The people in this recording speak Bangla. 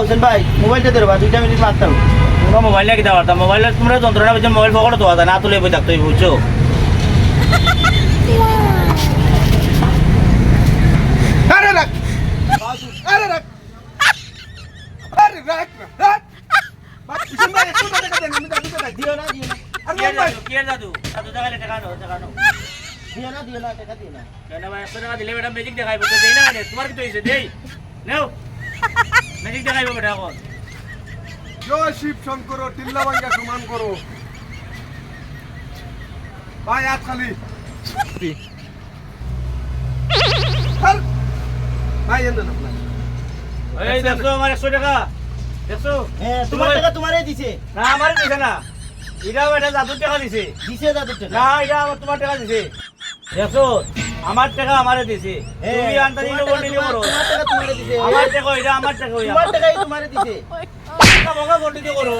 হোসেন ভাই মোবাইলটা ধরবা দুইটা মিনিট মারতাম তোমরা মোবাইল লাগি দেওয়ার মোবাইল তোমরা যন্ত্রণা বুঝছ মোবাইল পকড়ো তো না তুলে বই থাকতো বুঝছ? আরে রাখ। আরে রাখ। আরে রাখ রাখ। ভাই ভাই একশো টাকা দেন আমি দাদু টাকা দিও না দিও না। আরে ভাই কি টাকা নো টাকা দিও না দিও না টাকা দিও না। কেন ভাই একশো টাকা দিলে ম্যাডাম ম্যাজিক দেখাইবো তো দেই না মানে তোমার কি তো দেই। নেও। ম্যাজিক দেখাইবো বেটা এখন জয় শিব শঙ্কর টিল্লা ভাঙ্গা সমান করো ভাই হাত খালি। ভাই এনে না এই দেখছ আমার একশো টাকা। দেখছ হ্যাঁ তোমার টাকা তোমারই দিছে। না আমার দিছে না। এটা বেটা জাদুর টাকা দিছে। দিছে দাদুর টাকা। না এটা আমার তোমার টাকা দিছে। দেখছ আমার টাকা আমারে দিছে। হ্যাঁ, তুমি আন্তাজি তোমার বন্ডিলি টাকা করো। আমার টাকা তোমারে দিছে। আমার টাকা এটা আমার টাকা হইয়া তোমার টাকাই তোমারে দিছে। বগা বন্ডিলি করো।